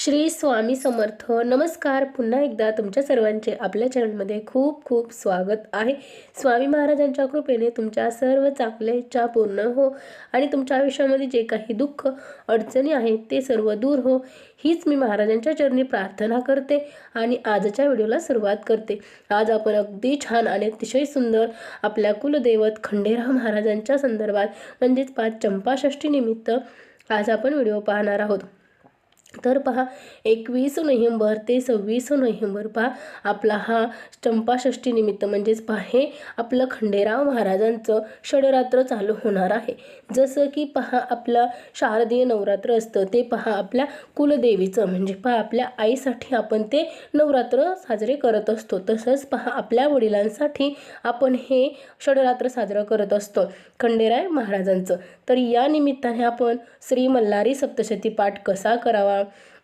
श्री स्वामी समर्थ. नमस्कार. पुन्हा एकदा तुमच्या सर्वांचे आपल्या चॅनलमध्ये खूप खूप स्वागत आहे. स्वामी महाराजांच्या कृपेने तुमच्या सर्व चांगल्या इच्छा पूर्ण हो आणि तुमच्या आयुष्यामध्ये जे काही दुःख अडचणी आहेत ते सर्व दूर हो. हीच मी महाराजांच्या चरणी प्रार्थना करते आणि आजच्या व्हिडिओला सुरुवात करते. आज आपण अगदी छान आणि अतिशय सुंदर आपल्या कुलदैवत खंडेराव महाराजांच्या संदर्भात म्हणजेच पाच चंपाषष्ठी निमित्त आज आपण व्हिडिओ पाहणार आहोत. तर पहा एकवीस नोव्हेंबर ते सव्वीस नोव्हेंबर पहा आपला हा चंपाषष्ठी निमित्त म्हणजेच पहा हे आपलं खंडेराव महाराजांचं षडरात्र चालू होणार आहे. जसं की पहा आपलं शारदीय नवरात्र असतं ते पहा आपल्या कुलदेवीचं म्हणजे पहा आपल्या आईसाठी आपण ते नवरात्र साजरे करत असतो. तसंच पहा आपल्या वडिलांसाठी आपण हे षडरात्र साजरं करत असतो खंडेराय महाराजांचं. तर या निमित्ताने आपण श्री मल्हारी सप्तशती पाठ कसा करावा?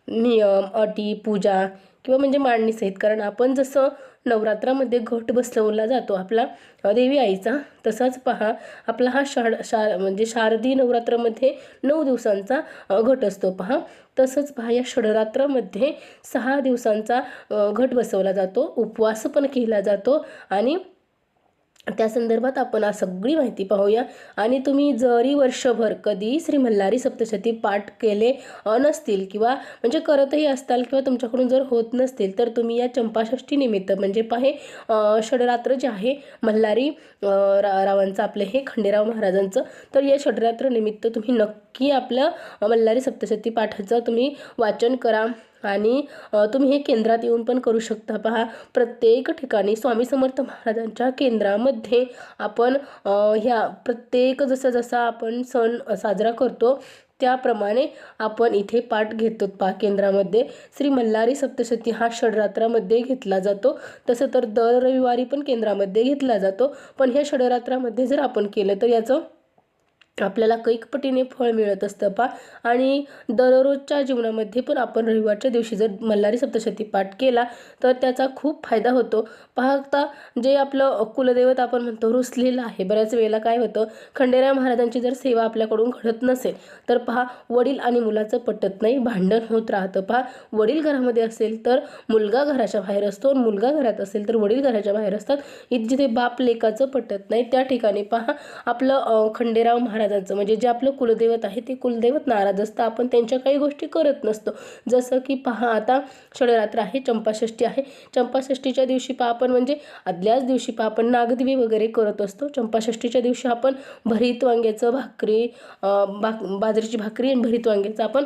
नियम अटी पूजा किंवा म्हणजे मांडणीसहित कारण आपण जसं नवरात्रामध्ये घट बसवला जातो आपला देवी आईचा तसाच पहा आपला हा शाड शार म्हणजे शारदी नवरात्रामध्ये नऊ दिवसांचा घट असतो पहा. तसंच पहा या षडरात्रामध्ये सहा दिवसांचा घट बसवला जातो. उपवास पण केला जातो आणि त्या संदर्भात आपण आज सगळी माहिती पाहूया. आणि तुम्ही जरी वर्षभर कधी श्री मल्हारी सप्तशती पाठ केले नसतील किंवा म्हणजे करतही असताल किंवा तुमच्याकडून जर होत नसतील तर तुम्ही या चंपाषष्ठी निमित्त म्हणजे पाहे षडरात्र जे आहे मल्हारी रा रावांचं आपलं हे खंडेराव महाराजांचं तर या षडरात्र निमित्त तुम्ही नक्की आपलं मल्हारी सप्तशती पाठाचं तुम्ही वाचन करा. आणि तुम्ही हे केंद्रात येऊन पण करू शकता. पहा प्रत्येक ठिकाणी स्वामी समर्थ महाराजांच्या केंद्रामध्ये आपण ह्या प्रत्येक जसं जसा आपण सण साजरा करतो त्याप्रमाणे आपण इथे पाठ घेतो. पा केंद्रामध्ये श्री मल्हारी सप्तशती हा षडरात्रामध्ये घेतला जातो. तसं तर दर रविवारी पण केंद्रामध्ये घेतला जातो. पण ह्या षडरात्रामध्ये जर आपण केलं तर याचं आपल्याला कैकपटीने फळ मिळत असतं पा. आणि दररोजच्या जीवनामध्ये पण आपण रविवारच्या दिवशी जर मल्हारी सप्तशती पाठ केला तर त्याचा खूप फायदा होतो. पाहता जे आपलं कुलदैवत आपण म्हणतो रुसलेलं आहे. बऱ्याच वेळेला काय होतं खंडेराय महाराजांची जर सेवा आपल्याकडून घडत नसेल तर पहा वडील आणि मुलाचं पटत नाही भांडण होत राहतं पहा. वडील घरामध्ये असेल तर मुलगा घराच्या बाहेर असतो. आणि मुलगा घरात असेल तर वडील घराच्या बाहेर असतात. जिथे बाप लेकाचं पटत नाही त्या ठिकाणी पहा आपलं खंडेराव महाराज महाराजांचं. म्हणजे जे आपलं कुलदैवत आहे ते कुलदैवत नाराज असतं. आपण त्यांच्या काही गोष्टी करत नसतो. जसं की पहा आता षडरात्र आहे चंपाषष्ठी आहे. चंपाषष्ठीच्या दिवशी पहा आपण म्हणजे आदल्याच दिवशी पहा आपण नागदेवी वगैरे करत असतो. चंपाषष्ठीच्या दिवशी आपण भरीत वांग्याचं भाकरी भाक बाजरीची भाकरी आणि भरीत वांग्याचं आपण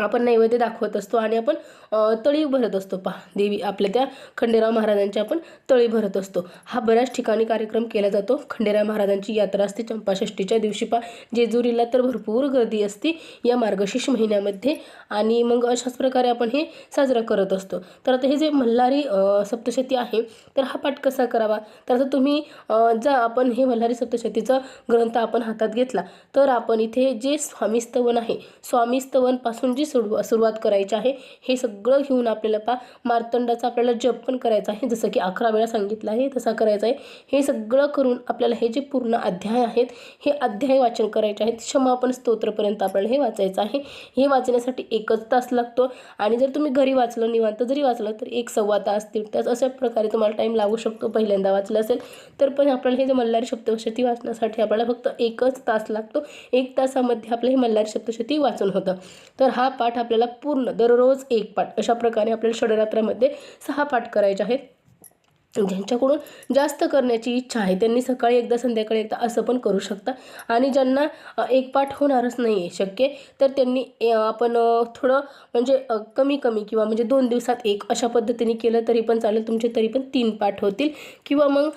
आपण नैवेद्य दाखवत असतो आणि आपण तळी भरत असतो. पहा देवी आपल्या त्या खंडेराव महाराजांची आपण तळी भरत असतो. हा बऱ्याच ठिकाणी कार्यक्रम केला जातो. खंडेराव महाराजांची यात्रा असते. चंपाषष्ठीच्या दिवशी पहा जेजुरीला तर भरपूर गर्दी असते या मार्गशीर्ष महिन्यामध्ये आणि मग अशाच प्रकारे आपण हे साजरं करत असतो. तर आता हे जे मल्हारी सप्तशती आहे तर हा पाठ कसा करावा? तर आता तुम्ही जा आपण हे मल्हारी सप्तशतीचा ग्रंथ आपण हातात घेतला. तर आपण इथे जे स्वामी स्तवन आहे स्वामी स्तवनपासून जी सुरू सुरुवात करायची आहे. हे सगळं घेऊन आपल्याला पा मार्तंडाचा आपल्याला जप पण करायचा आहे. जसं की अकरा वेळा सांगितलं आहे तसा करायचा आहे. हे सगळं करून आपल्याला हे जे पूर्ण अध्याय आहेत हे अध्याय वाचन करायचे आहेत. क्षमापण स्तोत्रपर्यंत आपल्याला हे वाचायचं आहे. हे वाचण्यासाठी एकच तास लागतो. आणि जर तुम्ही घरी वाचलं निवांत जरी वाचलं तर एक सव्वा तास दीड तास अशा प्रकारे तुम्हाला टाईम लागू शकतो. पहिल्यांदा वाचलं असेल तर पण आपल्याला हे जे मल्हारी शब्दशती वाचण्यासाठी आपल्याला फक्त एकच तास लागतो. एक तासामध्ये आपलं हे मल्हारी शब्दशती वाचन होतं. तर हा पाठ आपल्याला पूर्ण दररोज एक पाठ अशा प्रकारे आपल्याला षडरात्रामध्ये सहा पाठ करायचे आहेत. ज्यांच्याकडून जास्त करण्याची इच्छा आहे त्यांनी सकाळी एकदा संध्याकाळी एकदा असं पण करू शकता. आणि ज्यांना एक पाठ होणारच नाही आहे शक्य तर त्यांनी आपण थोडं म्हणजे कमी कमी किंवा म्हणजे दोन दिवसात एक अशा पद्धतीने केलं तरी पण चालेल तुमचे तरी पण तीन पाठ होतील. किंवा मग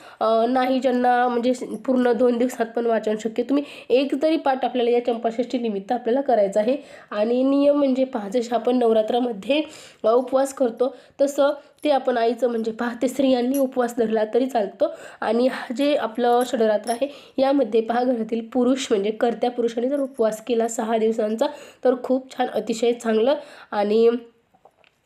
नाही ज्यांना म्हणजे पूर्ण दोन दिवसात पण वाचन शक्य तुम्ही एक तरी पाठ आपल्याला या चंपाषष्ठी निमित्त आपल्याला करायचा आहे. आणि नियम म्हणजे पहा जसे आपण नवरात्रामध्ये उपवास करतो तसं ते आपण आईचं म्हणजे पहा ते स्त्रियांनी उपवास धरला तरी चालतो. आणि हा जे आपलं षडरात्र आहे यामध्ये पहा घरातील पुरुष म्हणजे कर्त्या पुरुषाने जर उपवास केला सहा दिवसांचा तर खूप छान अतिशय चांगलं. आणि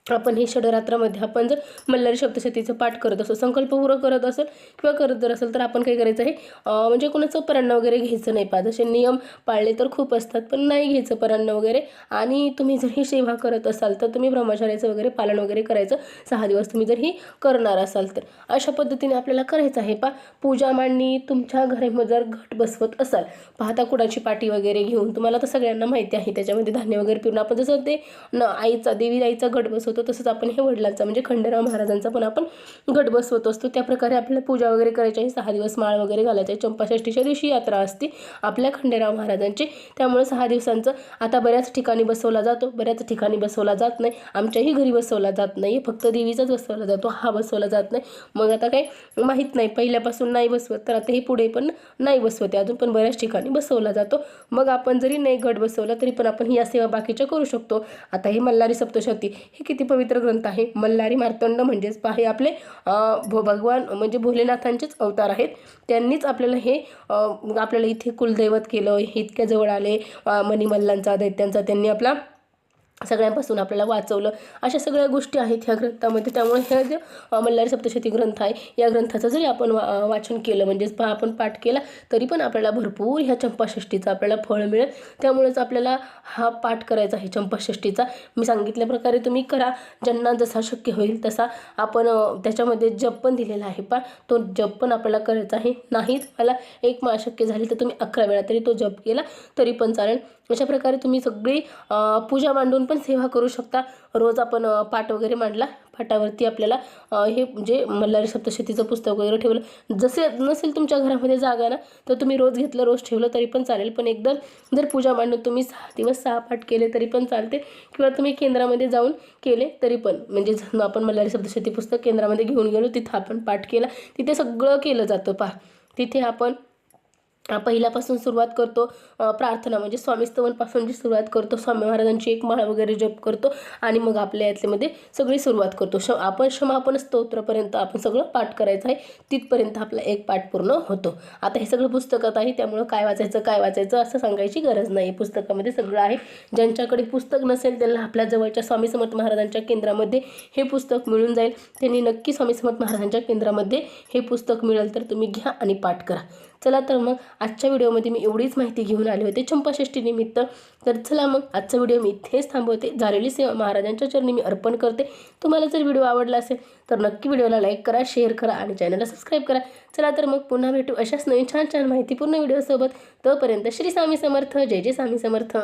आपण हे षडरात्रामध्ये आपण जर मल्हारी शब्दशतीचं पाठ करत असो संकल्पपूर्वक करत असेल किंवा करत जर असेल तर आपण काय करायचं आहे? म्हणजे कोणाचं परान्न वगैरे घ्यायचं नाही पा जसे नियम पाळले तर खूप असतात पण नाही घ्यायचं परान्न वगैरे. आणि तुम्ही जर ही सेवा करत असाल तर तुम्ही ब्रह्मचार्याचं वगैरे पालन वगैरे करायचं. सहा दिवस तुम्ही जर ही करणार असाल तर. अशा पद्धतीने आपल्याला करायचं आहे पा पूजा मांडणी तुमच्या घरामध्ये जर घट बसवत असाल पाहता कुडाची पाटी वगैरे घेऊन. तुम्हाला तर सगळ्यांना माहिती आहे त्याच्यामध्ये धान्य वगैरे पिऊन आपण जसं ते न आईचा देवी आईचा घट बसवतो तसंच आपण हे वडिलांचा म्हणजे खंडेराव महाराजांचा पण आपण गट बसवत असतो. त्या प्रकारे आपल्याला पूजा वगैरे करायची आहे सहा दिवस माळ वगैरे घालायची आहे. चंपाषष्टीच्या दिवशी यात्रा असते आपल्या खंडेराव महाराजांची. त्यामुळे सहा दिवसांचं आता बऱ्याच ठिकाणी बसवला जातो. बऱ्याच ठिकाणी बसवला जात नाही. आमच्याही घरी बसवला जात नाही फक्त देवीचाच बसवला जातो. हा बसवला जात नाही. मग आता काय? माहीत नाही. पहिल्यापासून नाही बसवत तर आता हे पुढे पण नाही बसवते अजून पण बऱ्याच ठिकाणी बसवला जातो. मग आपण जरी नाही गट बसवला तरी पण आपण या सेवा बाकीच्या करू शकतो. आता हे मल्हारी सप्तशती हे किती पवित्र ग्रंथ आहे. मल्हारी मार्तंड म्हणजेच पहा हे आपले भो- भगवान म्हणजे भोलेनाथांचेच अवतार आहेत. त्यांनीच आपल्याला हे आपल्याला इथे कुलदैवत केलं हे इतक्या जवळ आले. मणिमल्लांचा दैत्यांचा त्यांनी आपला सगळ्यांपासून आपल्याला वाचवलं. अशा सगळ्या गोष्टी आहेत ह्या ग्रंथामध्ये. त्यामुळे हे जे अ, मल्हारी सप्तशती ग्रंथ आहे या ग्रंथाचं जरी आपण वा वाचन केलं म्हणजेच पहा आपण पाठ केला तरी पण आपल्याला भरपूर ह्या चंपाषष्टीचं आपल्याला फळ मिळेल. त्यामुळेच आपल्याला हा पाठ करायचा आहे चंपाषष्टीचा. मी सांगितल्या प्रकारे तुम्ही करा. ज्यांना जसा शक्य होईल तसा आपण त्याच्यामध्ये जप पण दिलेला आहे. पा तो जप पण आपल्याला करायचा आहे. नाहीच मला एक माळ शक्य झाली तर तुम्ही अकरा वेळा तरी तो जप केला तरी पण चालेल. अशा प्रकारे तुम्ही सगळी पूजा मांडून पण सेवा करू शकता. रोज आपण पाठ वगैरे मांडला. पाठावरती आपल्याला हे म्हणजे मल्हारी सप्तशतीचं पुस्तक वगैरे ठेवलं. जसे नसेल तुमच्या घरामध्ये जागा ना तर तुम्ही रोज घेतलं रोज ठेवलं तरी पण चालेल. पण एकदा जर पूजा मांडून तुम्ही सहा दिवस सहा पाठ केले तरी पण चालते. किंवा तुम्ही केंद्रामध्ये जाऊन केले तरी पण. म्हणजे आपण मल्हारी सप्तशती पुस्तक केंद्रामध्ये घेऊन गेलो तिथं आपण पाठ केला. तिथे सगळं केलं जातं पहा. तिथे आपण पहिल्यापासून सुरुवात करतो. प्रार्थना म्हणजे स्वामी स्तवनपासून जी सुरुवात करतो स्वामी महाराजांची एक माळ वगैरे जप करतो आणि मग आपल्या यातल्यामध्ये सगळी सुरुवात करतो. श आपण क्षमापण स्तोत्रपर्यंत आपण सगळं पाठ करायचं आहे. तिथपर्यंत आपला एक पाठ पूर्ण होतो. आता हे सगळं पुस्तकात आहे त्यामुळं काय वाचायचं काय वाचायचं असं सांगायची गरज नाही. पुस्तकामध्ये सगळं आहे. ज्यांच्याकडे पुस्तक नसेल त्यांना आपल्या जवळच्या स्वामी समर्थ महाराजांच्या केंद्रामध्ये हे पुस्तक मिळून जाईल. त्यांनी नक्की स्वामी समर्थ महाराजांच्या केंद्रामध्ये हे पुस्तक मिळेल तर तुम्ही घ्या आणि पाठ करा. चला तर मग आजच्या व्हिडिओमध्ये मी एवढीच माहिती घेऊन आले होते चंपाषष्टीनिमित्त तर चला मग आजचा व्हिडिओ मी इथेच थांबवते. झालेली सेवा महाराजांच्या चरणी मी अर्पण करते. तुम्हाला जर व्हिडिओ आवडला असेल तर नक्की व्हिडिओला लाईक करा शेअर करा आणि चॅनलला सबस्क्राईब करा. चला तर मग पुन्हा भेटू अशाच नवीन छान छान माहितीपूर्ण व्हिडिओसोबत. तोपर्यंत श्री स्वामी समर्थ. जय जय स्वामी समर्थ.